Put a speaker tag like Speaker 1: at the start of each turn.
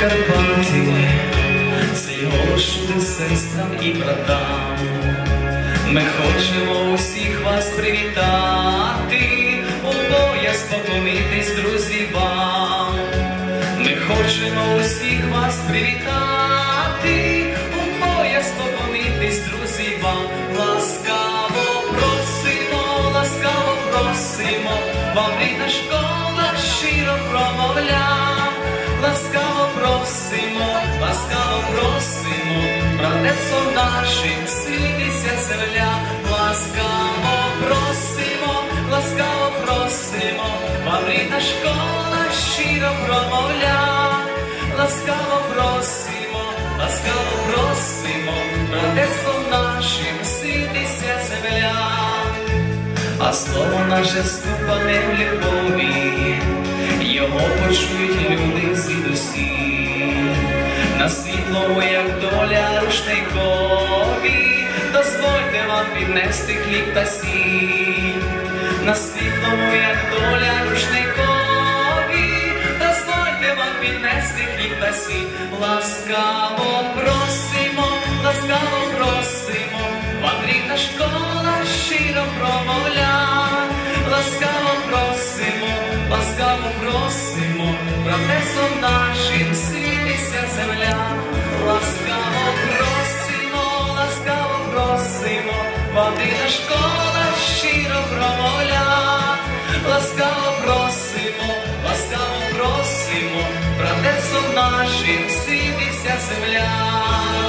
Speaker 1: Карпати, цей голос чути сестрам і братам. Ми хочемо усіх вас привітати, пояс поклонитись, друзі, вам. Ми хочемо усіх вас привітати, пояс поклонитись, друзі, вам. Ласкаво просимо, ласкаво просимо, вам рідна школа ласкаво просимо, братерство нашим світиться земля, ласкаво просимо, ласкаво просимо, вам рідна школа щиро промовля, ласкаво просимо, ласкаво просимо, братерство нашим світиться земля, а слово наше скупане в любові його почують люди звідусі, на світлому, як доля рушникові, дозвольте вам піднести хліб та сіль, на світлому, як доля рушникові, дозвольте вам піднести хліб та сіль, ласкаво просимо, ласкаво просимо, вам рідна школа щиро промовля, ласкаво просимо, ласкаво просимо, нашим просимо, вам рідна школа щиро промовля, ласкаво просимо, ласкаво просимо, братецтво нашим світиться земля.